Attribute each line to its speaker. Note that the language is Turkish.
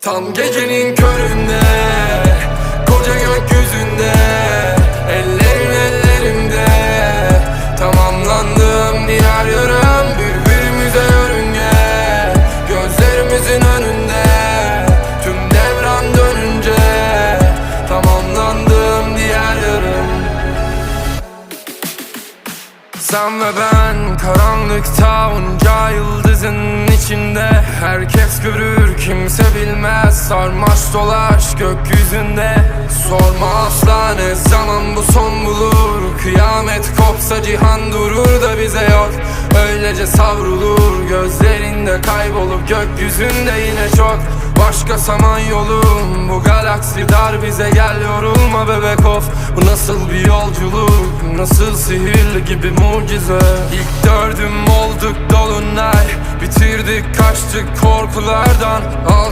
Speaker 1: Tam gecenin köründe Koca gökyüzünde Ellerin ellerimde Tamamlandım diğer yarım Birbirimize yörünge Gözlerimizin önünde Tüm devran dönünce. Tamamlandım diğer yarım. Sen ve ben karanlıkta onca yıldızın içinde. Herkes görür kimse bilmez Sarmaş dolaş gökyüzünde. Sorma asla ne zaman bu son bulur. Kıyamet kopsa cihan durur da bize yok. Öylece savrulur gözlerinde kaybolup Gökyüzünde yine çok. Başka saman yolum Bu galaksi dar bize gel yorulma bebek of. Bu nasıl bir yolculuk Nasıl sihirli gibi mucize. İlk dördüm olduk dolunay Bitirdik kaçtık korkulardan Alçak